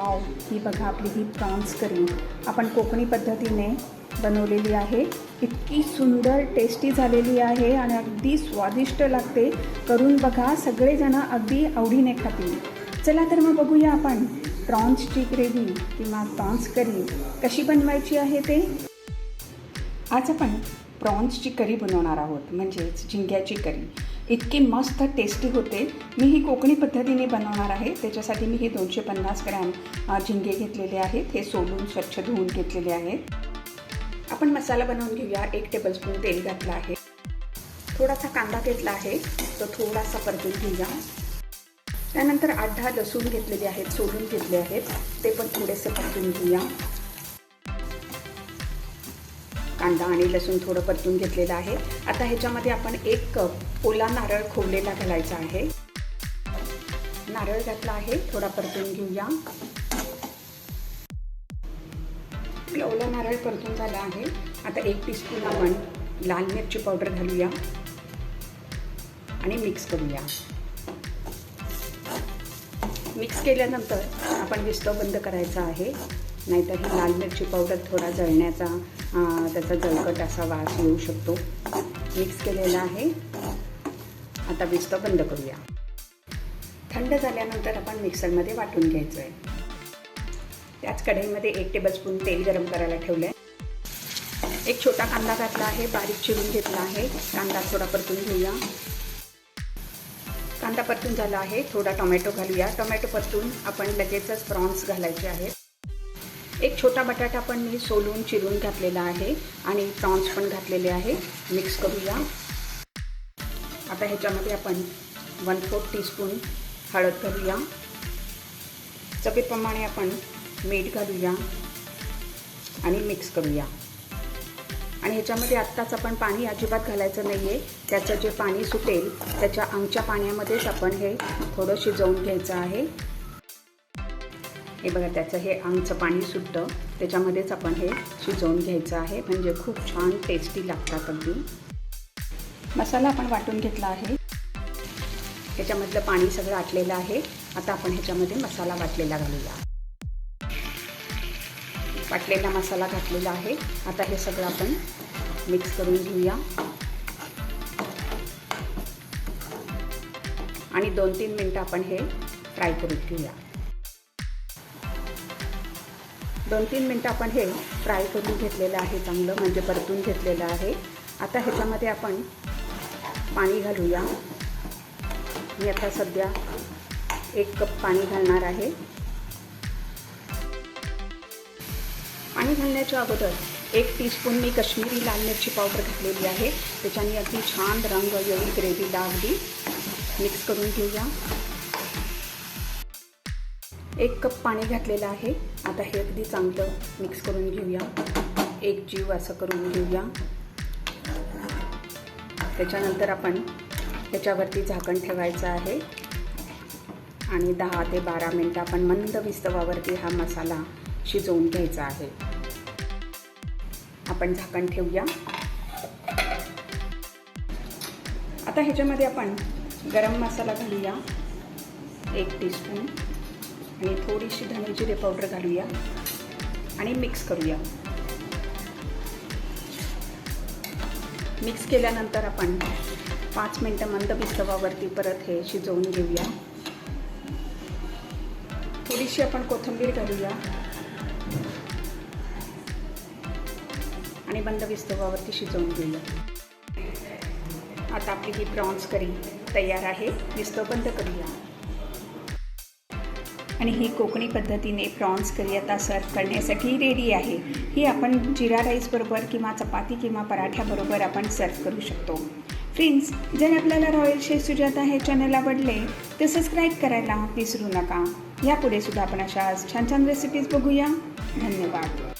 Wow ही बघा आपली ही prawns करी आपण कोकणी पद्धतीने बनवलेली आहे. इतकी सुंदर टेस्टी झालेली आहे आणि अगदी स्वादिष्ट लागते. करून बघा सगळेजण अगदी आवडीने खातील. चला तर मग बघूया आपण प्रॉन्सची ग्रेव्ही किंवा प्रॉन्स करी कशी बनवायची आहे ते. आज आपण प्रॉन्सची करी बनवणार आहोत म्हणजेच झिंग्याची करी इतकी मस्त टेस्टी होते. मी ही कोकणी पद्धतीने बनवणार आहे. त्याच्यासाठी मी हे दोनशे पन्नास ग्रॅम झिंगे घेतलेले आहेत. हे सोलून स्वच्छ धुवून घेतलेले आहेत. आपण मसाला बनवून घेऊया. एक टेबलस्पून तेल घातलं आहे. थोडासा कांदा घेतला आहे. तो थोडासा परतून घेऊया. त्यानंतर आठ दहा लसूण घेतलेले आहेत. सोलून घेतले आहेत. ते पण थोडेसे परतून घेऊया. कांदा आणि लसूण थोडं परतून घेतलेलं आहे. आता ह्याच्यामध्ये आपण एक कप ओला नारळ खोवलेला घालायचा आहे. नारळ घातला आहे थोडा परतून घेऊया. ओला नारळ परतून झाला आहे. आता एक टीस्पून आपण लाल मिरची पावडर घालूया आणि मिक्स करूया. मिक्स केल्यानंतर आपण विस्तव बंद करायचा आहे. नाहीतर ही लाल मिरची पावडर थोडा जळण्याचा त्याचा जळकट असा वास येऊ शकतो. मिक्स केलेला आहे. आता विस्तव बंद करूया. थंड झाल्यानंतर आपण मिक्सरमध्ये वाटून घ्यायचं आहे त्याच कढईमध्ये एक टेबलस्पून तेल गरम करायला ठेवलं आहे एक छोटा कांदा घातला आहे बारीक चिरून घेतला आहे. कांदा थोडा परतून घेऊया. कांदा परतून झाला आहे थोडा टोमॅटो घालूया. टोमॅटो परतून आपण लगेचच प्रॉन्स घालायचे आहेत. एक छोटा बटाटा पण मी सोलून चिरून घातलेला आहे आणि प्रॉन्स पण घातलेले आहे. मिक्स करूया. आता ह्याच्यामध्ये आपण वन फोर्थ टीस्पून हळद घालूया. चवीप्रमाणे आपण मीठ घालूया आणि मिक्स करूया. आणि ह्याच्यामध्ये आत्ताच आपण पाणी अजिबात घालायचं नाही आहे त्याचं जे पाणी सुटेल त्याच्या अंगच्या पाण्यामध्येच आपण हे थोडं शिजवून घ्यायचं आहे. हे बघा त्याचं हे आंगचं पाणी सुटतं. त्याच्यामध्येच आपण हे शिजवून घ्यायचं आहे. म्हणजे खूप छान टेस्टी लागतात अगदी. मसाला आपण वाटून घेतला आहे. ह्याच्यामधलं पाणी सगळं आटलेलं आहे. आता आपण ह्याच्यामध्ये मसाला वाटलेला घालूया. वाटलेला मसाला घातलेला आहे. आता हे सगळं आपण मिक्स करून घेऊया. आणि दोन तीन मिनटं आपण हे फ्राय करून घेऊया. दोन तीन मिनटं आपण हे फ्राय करून घेतलेलं आहे चांगलं म्हणजे परतून घेतलेलं आहे. आता ह्याच्यामध्ये आपण पाणी घालूया. मी आता सध्या एक कप पाणी घालणार आहे. पाणी घालण्याच्या अगोदर एक टीस्पून मी कश्मीरी लाल मिरची पावडर घातलेली आहे. त्याच्याने अगदी छान रंग येईल ग्रेव्हीला अगदी मिक्स करून घेऊया. एक कप पाणी घातलेलं आहे. आता हे अगदी चांगलं मिक्स करून घेऊया. एक जीव असं करून घेऊया. त्याच्यानंतर आपण त्याच्यावरती झाकण ठेवायचं आहे. आणि दहा ते बारा मिनटं आपण मंद विस्तवावरती हा मसाला शिजवून घ्यायचा आहे. आपण झाकण ठेवूया. आता ह्याच्यामध्ये आपण गरम मसाला घालूया. एक टीस्पून आणि थोडीशी धने जिरे पावडर घालूया आणि मिक्स करूया. मिक्स केल्यानंतर आपण पाच मिनटं मंद विस्तवावरती परत हे शिजवून घेऊया. थोडीशी आपण कोथिंबीर घालूया. आणि बंद विस्तवावरती शिजवून घेऊया. आता आपली ही प्रॉन्स करी तयार आहे. विस्तव बंद करूया. आणि ही कोकणी पद्धतीने प्रॉन्स करी आता सर्व करण्यासाठी रेडी आहे. ही आपण जिरा राईसबरोबर किंवा चपाती किंवा पराठ्याबरोबर आपण सर्व करू शकतो. फ्रेंड्स जर आपल्याला रॉयल शेफ सुजाता हे चॅनल आवडले तर सबस्क्राईब करायला विसरू नका. यापुढे सुद्धा आपण अशा छान छान रेसिपीज बघूया. धन्यवाद.